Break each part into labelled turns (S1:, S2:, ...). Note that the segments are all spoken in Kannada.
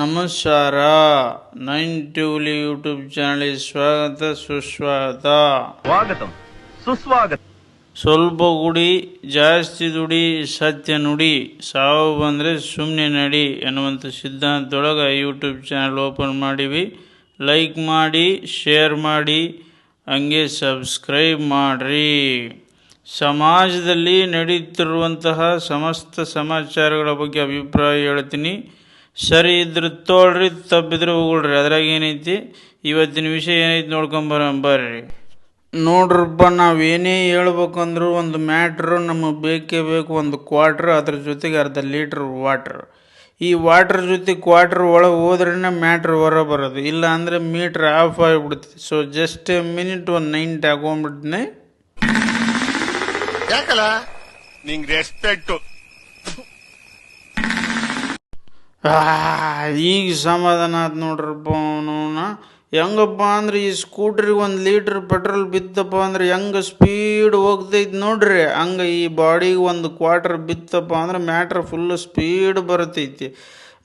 S1: ನಮಸ್ಕಾರ. ನೈನ್ ಟ್ಯೂಲಿ ಯೂಟ್ಯೂಬ್ ಚಾನಲ್ ಸ್ವಾಗತ ಸುಸ್ವಾಗತ.
S2: ಸ್ವಾಗತ. ಸುಸ್ವಾಗತ.
S1: ಸ್ವಲ್ಪ ಗುಡಿ ಜಾಸ್ತಿ ದುಡಿ ಸತ್ಯ ನುಡಿ ಸಾವು ಬಂದರೆ ಸುಮ್ಮನೆ ನಡಿ ಎನ್ನುವಂಥ ಸಿದ್ಧಾಂತದೊಳಗೆ ಯೂಟ್ಯೂಬ್ ಚಾನಲ್ ಓಪನ್ ಮಾಡಿವಿ. ಲೈಕ್ ಮಾಡಿ ಶೇರ್ ಮಾಡಿ ಹಂಗೆ ಸಬ್ಸ್ಕ್ರೈಬ್ ಮಾಡಿರಿ. ಸಮಾಜದಲ್ಲಿ ನಡೀತಿರುವಂತಹ ಸಮಸ್ತ ಸಮಾಚಾರಗಳ ಬಗ್ಗೆ ಅಭಿಪ್ರಾಯ ಹೇಳ್ತೀನಿ. ಸರಿ ಇದ್ರೆ ತೋಳ್ರಿ, ತಬ್ಬಿದ್ರೆ ಹೋಗ್ರಿ ಅದ್ರಾಗ ಏನೈತಿ? ಇವತ್ತಿನ ವಿಷಯ ಏನೈತಿ ನೋಡ್ಕೊಂಬರ ಬರ್ರಿ. ನೋಡ್ರಪ್ಪ ನಾವೇನೇ ಹೇಳ್ಬೇಕಂದ್ರೂ ಒಂದು ಮ್ಯಾಟ್ರು ನಮಗೆ ಬೇಕೇ ಬೇಕು. ಒಂದು ಕ್ವಾಟ್ರ್, ಅದ್ರ ಜೊತೆಗೆ ಅರ್ಧ ಲೀಟ್ರ್ ವಾಟ್ರ್. ಈ ವಾಟ್ರ್ ಜೊತೆ ಕ್ವಾಟ್ರ್ ಒಳಗೆ ಹೋದ್ರೇ ಮ್ಯಾಟ್ರ್ ಹೊರ ಬರೋದು. ಇಲ್ಲ ಅಂದರೆ ಮೀಟ್ರ್ ಆಫ್ ಆಗಿಬಿಡ್ತದೆ ಸೊ ಜಸ್ಟ್ ಮಿನಿಟ್ ಒಂದು ನೈಂಟ್ ಹಾಕೊಂಡ್ಬಿಡ್ತೀನಿ
S3: ಯಾಕಲ್ಲ? ನಿಂಗೆ ರೆಸ್ಪೆಕ್ಟ್
S1: ಆ, ಈಗ ಸಮಾಧಾನ ಆದ ನೋಡ್ರಪ್ಪ ಅವನು ಹೆಂಗಪ್ಪ ಅಂದ್ರೆ ಈ ಸ್ಕೂಟ್ರಿಗೆ ಒಂದು ಲೀಟ್ರ್ ಪೆಟ್ರೋಲ್ ಬಿತ್ತಪ್ಪ ಅಂದ್ರೆ ಹೆಂಗೆ ಸ್ಪೀಡ್ ಹೋಗ್ತೈತಿ ನೋಡ್ರಿ. ಹಂಗೆ ಈ ಬಾಡಿಗೆ ಒಂದು ಕ್ವಾರ್ಟರ್ ಬಿತ್ತಪ್ಪ ಅಂದ್ರೆ ಮ್ಯಾಟ್ರ್ ಫುಲ್ ಸ್ಪೀಡ್ ಬರ್ತೈತಿ.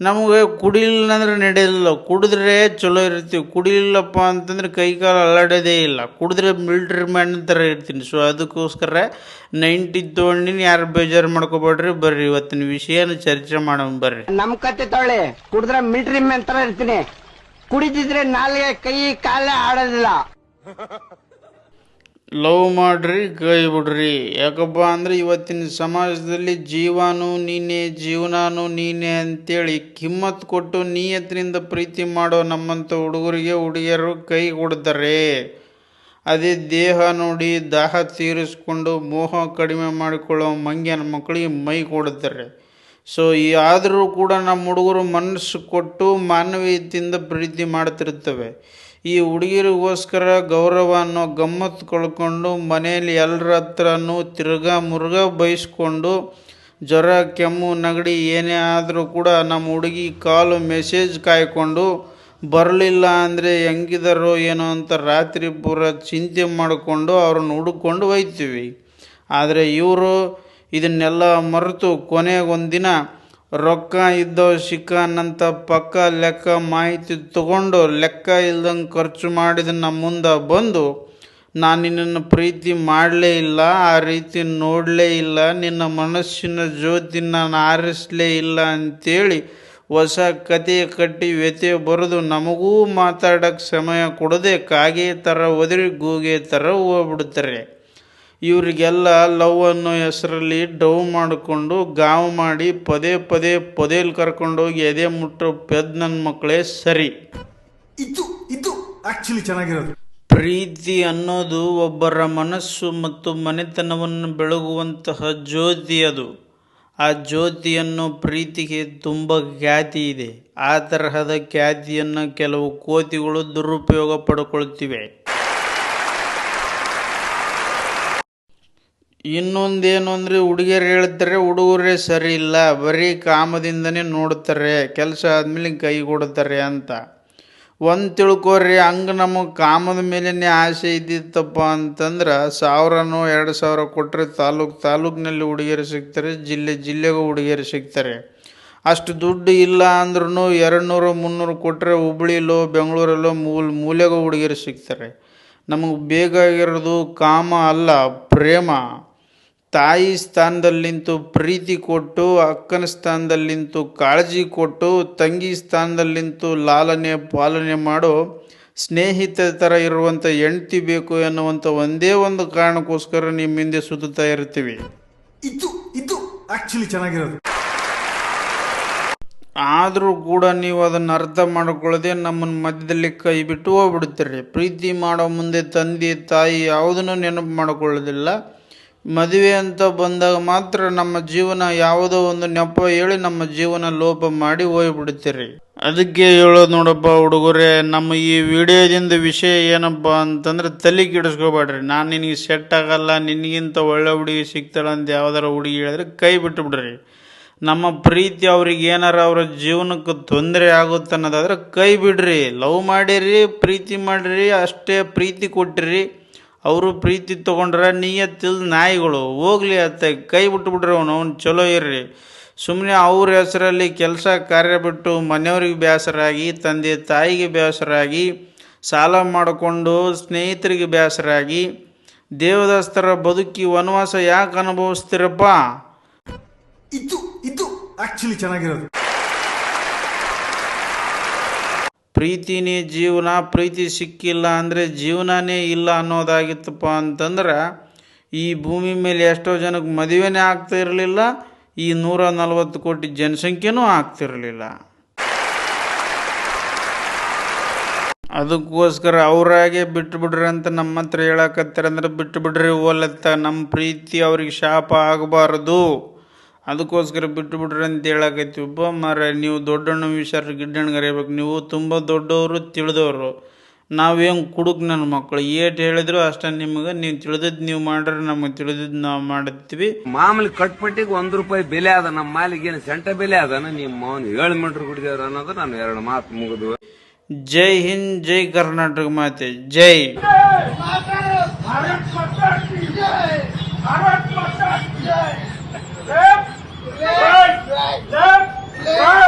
S1: ನಮಗೆ ಕುಡಿಲಿಲ್ಲ ಅಂದ್ರೆ ನಡೆಯಲ್ಲ ಕುಡಿದ್ರೆ ಚಲೋ ಇರ್ತೀವಿ. ಕುಡಿಲಿಲ್ಲಪ್ಪ ಅಂತಂದ್ರೆ ಕೈ ಕಾಲು ಅಲ್ಲಾಡೋದೇ ಇಲ್ಲ. ಕುಡಿದ್ರೆ ಮಿಲ್ಟ್ರಿ ಮ್ಯಾನ್ ಥರ ಇರ್ತೀನಿ. ಸೊ ಅದಕ್ಕೋಸ್ಕರ ನೈಂಟಿ ತೊಗೊಂಡಿನಿ. ಯಾರು ಬೇಜಾರು ಮಾಡ್ಕೋಬೇಡ್ರಿ. ಬರ್ರಿ, ಇವತ್ತಿನ ವಿಷಯನ ಚರ್ಚೆ ಮಾಡೋಣ ಬರ್ರಿ.
S4: ನಮ್ಮ ಕತೆ ತೊಳೆ ಕುಡಿದ್ರೆ ಮಿಲ್ಟ್ರಿ ಮ್ಯಾನ್ ಥರ ಇರ್ತೀನಿ. ಕುಡಿದಿದ್ರೆ ನಾಲ್ಗೆ ಕೈ ಕಾಲೇ ಆಡೋದಿಲ್ಲ.
S1: ಲವ್ ಮಾಡ್ರಿ ಕೈ ಬಿಡ್ರಿ. ಯಾಕಪ್ಪ ಅಂದರೆ ಇವತ್ತಿನ ಸಮಾಜದಲ್ಲಿ ಜೀವನೂ ನೀನೇ, ಜೀವನಾನು ನೀನೇ ಅಂತೇಳಿ ಕಿಮ್ಮತ್ ಕೊಟ್ಟು ನೀಯತ್ರಿಂದ ಪ್ರೀತಿ ಮಾಡೋ ನಮ್ಮಂಥ ಹುಡುಗರಿಗೆ ಹುಡುಗಿಯರು ಕೈ ಕೊಡ್ತಾರೆ. ಅದೇ ದೇಹ ನೋಡಿ ದಾಹ ತೀರಿಸ್ಕೊಂಡು ಮೋಹ ಕಡಿಮೆ ಮಾಡಿಕೊಳ್ಳೋ ಮಂಗ್ಯನ ಮಕ್ಕಳಿಗೆ ಮೈ ಕೊಡ್ತಾರೆ. ಸೊ ಈ ಆದರೂ ಕೂಡ ನಮ್ಮ ಹುಡುಗರು ಮನಸ್ಸು ಕೊಟ್ಟು ಮಾನವೀಯತೆಯಿಂದ ಪ್ರೀತಿ ಮಾಡ್ತಿರ್ತವೆ. ಈ ಹುಡುಗಿರಿಗೋಸ್ಕರ ಗೌರವ ಅನ್ನೋ ಗಮ್ಮತ್ತು ಕಳ್ಕೊಂಡು ಮನೆಯಲ್ಲಿ ಎಲ್ಲರ ಹತ್ರನೂ ತಿರ್ಗಾ ಮುರುಗ ಬಯಸ್ಕೊಂಡು ಜ್ವರ, ಕೆಮ್ಮು, ನೆಗಡಿ ಏನೇ ಆದರೂ ಕೂಡ ನಮ್ಮ ಹುಡುಗಿ ಕಾಲು ಮೆಸೇಜ್ ಕಾಯ್ಕೊಂಡು ಬರಲಿಲ್ಲ ಅಂದರೆ ಹೆಂಗಿದಾರೋ ಏನೋ ಅಂತ ರಾತ್ರಿ ಪೂರ ಚಿಂತೆ ಮಾಡಿಕೊಂಡು ಅವ್ರನ್ನ ಹುಡುಕೊಂಡು ಒಯ್ತೀವಿ ಆದರೆ ಇವರು ಇದನ್ನೆಲ್ಲ ಮರೆತು ಕೊನೆಗೆ ಒಂದಿನ ರೊಕ್ಕ ಇದ್ದವ್ ಸಿಕ್ಕನಂತ ಪಕ್ಕ ಲೆಕ್ಕ ಮಾಹಿತಿ ತಗೊಂಡು ಲೆಕ್ಕ ಇಲ್ದಂಗೆ ಖರ್ಚು ಮಾಡಿದ ನಮ್ಮ ಮುಂದೆ ಬಂದು, ನಾನು ನಿನ್ನನ್ನು ಪ್ರೀತಿ ಮಾಡಲೇ ಇಲ್ಲ, ಆ ರೀತಿ ನೋಡಲೇ ಇಲ್ಲ, ನಿನ್ನ ಮನಸ್ಸಿನ ಜ್ಯೋತಿ ನಾನು ಆರಿಸಲೇ ಇಲ್ಲ ಅಂತೇಳಿ ಹೊಸ ಕತೆ ಕಟ್ಟಿ ವ್ಯತೆ ಬರೆದು ನಮಗೂ ಮಾತಾಡೋಕ್ಕೆ ಸಮಯ ಕೊಡದೆ ಕಾಗೆ ಥರ ಒದರಿ ಗೂಗೆ ಥರ ಹೋಗ್ಬಿಡ್ತಾರೆ. ಇವರಿಗೆಲ್ಲ ಲವ್ ಅನ್ನೋ ಹೆಸರಲ್ಲಿ ಡವ್ ಮಾಡಿಕೊಂಡು ಗಾವ್ ಮಾಡಿ ಪದೇ ಪದೇ ಪದೇಲಿ ಕರ್ಕೊಂಡೋಗಿ ಎದೆ ಮುಟ್ಟೋ ಪೆದ್ ನನ್ನ ಮಕ್ಕಳೇ ಸರಿ.
S5: ಇದು ಇದು ಆಕ್ಚುಲಿ ಚೆನ್ನಾಗಿರೋದು.
S1: ಪ್ರೀತಿ ಅನ್ನೋದು ಒಬ್ಬರ ಮನಸ್ಸು ಮತ್ತು ಮನೆತನವನ್ನು ಬೆಳಗುವಂತಹ ಜ್ಯೋತಿ ಅದು. ಆ ಜ್ಯೋತಿಯನ್ನು ಪ್ರೀತಿಗೆ ತುಂಬ ಖ್ಯಾತಿ ಇದೆ. ಆ ತರಹದ ಖ್ಯಾತಿಯನ್ನು ಕೆಲವು ಕೋತಿಗಳು ದುರುಪಯೋಗ ಪಡ್ಕೊಳ್ತಿವೆ. ಇನ್ನೊಂದೇನು ಅಂದರೆ ಹುಡುಗಿಯರು ಹೇಳ್ತಾರೆ ಹುಡುಗರೇ ಸರಿ ಇಲ್ಲ, ಬರೀ ಕಾಮದಿಂದನೇ ನೋಡ್ತಾರೆ, ಕೆಲಸ ಆದಮೇಲೆ ಕೈ ಕೊಡ್ತಾರೆ ಅಂತ. ಒಂದು ತಿಳ್ಕೊರಿ, ಹಂಗೆ ನಮಗೆ ಕಾಮದ ಮೇಲೇ ಆಸೆ ಇದ್ದಿತ್ತಪ್ಪ ಅಂತಂದ್ರೆ ಸಾವಿರನೋ ಎರಡು ಸಾವಿರ ಕೊಟ್ಟರೆ ತಾಲೂಕು ತಾಲೂಕಿನಲ್ಲಿ ಹುಡುಗಿಯರು ಸಿಗ್ತಾರೆ, ಜಿಲ್ಲೆ ಜಿಲ್ಲೆಗೂ ಹುಡುಗಿಯರು ಸಿಗ್ತಾರೆ. ಅಷ್ಟು ದುಡ್ಡು ಇಲ್ಲ ಅಂದ್ರೂ ಎರಡು ನೂರು ಮುನ್ನೂರು ಕೊಟ್ಟರೆ ಹುಬ್ಳಿಲೋ, ಬೆಂಗಳೂರಲ್ಲೋ ಮೂಲ, ಮೂಲೆಗೂ ಹುಡುಗಿಯರು ಸಿಗ್ತಾರೆ. ನಮಗೆ ಬೇಕಾಗಿರೋದು ಕಾಮ ಅಲ್ಲ, ಪ್ರೇಮ. ತಾಯಿ ಸ್ಥಾನದಲ್ಲಿಂತು ಪ್ರೀತಿ ಕೊಟ್ಟು ಅಕ್ಕನ ಸ್ಥಾನದಲ್ಲಿಂತು ಕಾಳಜಿ ಕೊಟ್ಟು ತಂಗಿ ಸ್ಥಾನದಲ್ಲಿಂತು ಲಾಲನೆ ಪಾಲನೆ ಮಾಡೋ ಸ್ನೇಹಿತ ಥರ ಇರುವಂಥ ಹೆಂಡ್ತಿ ಬೇಕು ಎನ್ನುವಂಥ ಒಂದೇ ಒಂದು ಕಾರಣಕ್ಕೋಸ್ಕರ ನಿಮ್ಮ ಹಿಂದೆ ಸುತ್ತುತ್ತಾ ಇರ್ತೀವಿ.
S5: ಇದು ಇದು ಆ್ಯಕ್ಚುಲಿ ಚೆನ್ನಾಗಿರೋದು.
S1: ಆದರೂ ಕೂಡ ನೀವು ಅದನ್ನು ಅರ್ಥ ಮಾಡಿಕೊಳ್ಳದೆ ನಮ್ಮನ್ನು ಮಧ್ಯದಲ್ಲಿ ಕೈ ಬಿಟ್ಟು ಹೋಗ್ಬಿಡ್ತೀರಿ. ಪ್ರೀತಿ ಮಾಡೋ ಮುಂದೆ ತಂದೆ ತಾಯಿ ಯಾವುದನ್ನು ನೆನಪು ಮಾಡ್ಕೊಳ್ಳೋದಿಲ್ಲ. ಮದುವೆ ಅಂತ ಬಂದಾಗ ಮಾತ್ರ ನಮ್ಮ ಜೀವನ ಯಾವುದೋ ಒಂದು ನೆಪ ಹೇಳಿ ನಮ್ಮ ಜೀವನ ಲೋಪ ಮಾಡಿ ಹೋಗ್ಬಿಡ್ತೀರಿ. ಅದಕ್ಕೆ ಹೇಳೋದು ನೋಡಪ್ಪ ಹುಡುಗರೇ, ನಮ್ಮ ಈ ವಿಡಿಯೋದಿಂದ ವಿಷಯ ಏನಪ್ಪ ಅಂತಂದ್ರೆ ತಲೆ ಕೆಡಿಸ್ಕೋಬೇಡ್ರಿ. ನಾನು ನಿನಗೆ ಸೆಟ್ ಆಗಲ್ಲ, ನಿನಗಿಂತ ಒಳ್ಳೆ ಹುಡುಗಿ ಸಿಗ್ತಾಳೆ ಅಂತ ಯಾವ್ದಾರ ಹುಡುಗಿ ಹೇಳಿದ್ರೆ ಕೈ ಬಿಟ್ಟು ಬಿಡ್ರಿ ನಮ್ಮ ಪ್ರೀತಿ ಅವ್ರಿಗೆ ಏನಾರ ಅವ್ರ ಜೀವನಕ್ಕೆ ತೊಂದರೆ ಆಗುತ್ತೆ ಅನ್ನೋದಾದ್ರೆ ಕೈ ಬಿಡ್ರಿ. ಲವ್ ಮಾಡಿರಿ, ಪ್ರೀತಿ ಮಾಡಿರಿ, ಅಷ್ಟೇ ಪ್ರೀತಿ ಕೊಟ್ಟಿರಿ. ಅವರು ಪ್ರೀತಿ ತೊಗೊಂಡ್ರೆ ನೀಯತ್ತಿಲ್ದ ನಾಯಿಗಳು. ಹೋಗ್ಲಿ ಅತ್ತ, ಕೈ ಬಿಟ್ಬಿಟ್ರೆ ಅವನು, ಅವ್ನು ಚಲೋ ಇರ್ರಿ ಸುಮ್ಮನೆ ಅವ್ರ ಹೆಸರಲ್ಲಿ ಕೆಲಸ ಕಾರ್ಯ ಬಿಟ್ಟು ಮನೆಯವ್ರಿಗೆ ಬೇಸರಾಗಿ, ತಂದೆ ತಾಯಿಗೆ ಬೇಸರಾಗಿ, ಸಾಲ ಮಾಡಿಕೊಂಡು ಸ್ನೇಹಿತರಿಗೆ ಬೇಸರಾಗಿ, ದೇವದಾಸ್ತರ ಬದುಕಿ ವನವಾಸ ಯಾಕೆ ಅನುಭವಿಸ್ತಿರಪ್ಪ?
S5: ಇದು ಇದು ಆ್ಯಕ್ಚುಲಿ ಚೆನ್ನಾಗಿರೋದು.
S1: ಪ್ರೀತಿನೇ ಜೀವನ, ಪ್ರೀತಿ ಸಿಕ್ಕಿಲ್ಲ ಅಂದರೆ ಜೀವನನೇ ಇಲ್ಲ ಅನ್ನೋದಾಗಿತ್ತಪ್ಪ ಅಂತಂದ್ರೆ, ಈ ಭೂಮಿ ಮೇಲೆ ಎಷ್ಟೋ ಜನಕ್ಕೆ ಮದುವೆನೇ ಆಗ್ತಾ ಇರಲಿಲ್ಲ, ಈ ನೂರ ನಲವತ್ತು ಕೋಟಿ ಜನಸಂಖ್ಯೆನೂ ಆಗ್ತಿರಲಿಲ್ಲ ಅದಕ್ಕೋಸ್ಕರ ಅವರಾಗೆ ಬಿಟ್ಟು ಬಿಡ್ರಿ ಅಂತ ನಮ್ಮ ಹತ್ರ ಹೇಳಕತ್ತಾರೆ ಅಂದ್ರೆ ಬಿಟ್ಟು ಬಿಡ್ರಿ ಓಲತ್ತ, ನಮ್ಮ ಪ್ರೀತಿ ಅವ್ರಿಗೆ ಶಾಪ ಆಗಬಾರದು. ಅದಕ್ಕೋಸ್ಕರ ಬಿಟ್ಟು ಬಿಡ್ರಿ ಅಂತ ಹೇಳಕತ್ತೀವಪ್ಪ ಮರ ನೀವು ದೊಡ್ಡಣ್ಣ ವಿಚಾರ ಗಿಡ್ಡಣ್ಣ ಕರಿಬೇಕು. ನೀವು ತುಂಬ ದೊಡ್ಡವರು ತಿಳಿದವರು. ನಾವೇನು ಕುಡುಕ್ ನನ್ನ ಮಕ್ಕಳು ಏಟ್ ಹೇಳಿದ್ರು ಅಷ್ಟೇ ನಿಮಗೆ. ನೀವು ತಿಳಿದಿದ್ದು ನೀವು ಮಾಡ್ರೆ ನಮಗೆ ತಿಳಿದಿದ್ದು ನಾವು ಮಾಡುತ್ತೀವಿ
S6: ಮಾಮೂಲಿ ಕಟ್ಪಟ್ಟಿಗೆ ಒಂದು ರೂಪಾಯಿ ಬೆಲೆ ಅದ ನಮ್ಮ ಮಾಲಿಗೆ ಏನು ಸೆಂಟ ಬೆಲೆ ಅದನ ನಿಮ್ಮ ಅವನು ಏಳು ಮೀಟ್ರ್ ಕುಡಿದೇವ್ರ ಅನ್ನೋದು ನಾನು ಎರಡು ಮಾತು ಮುಗಿದು.
S1: ಜೈ ಹಿಂದ್ ಜೈ ಕರ್ನಾಟಕ ಮಾತೆ ಜೈ. Yeah.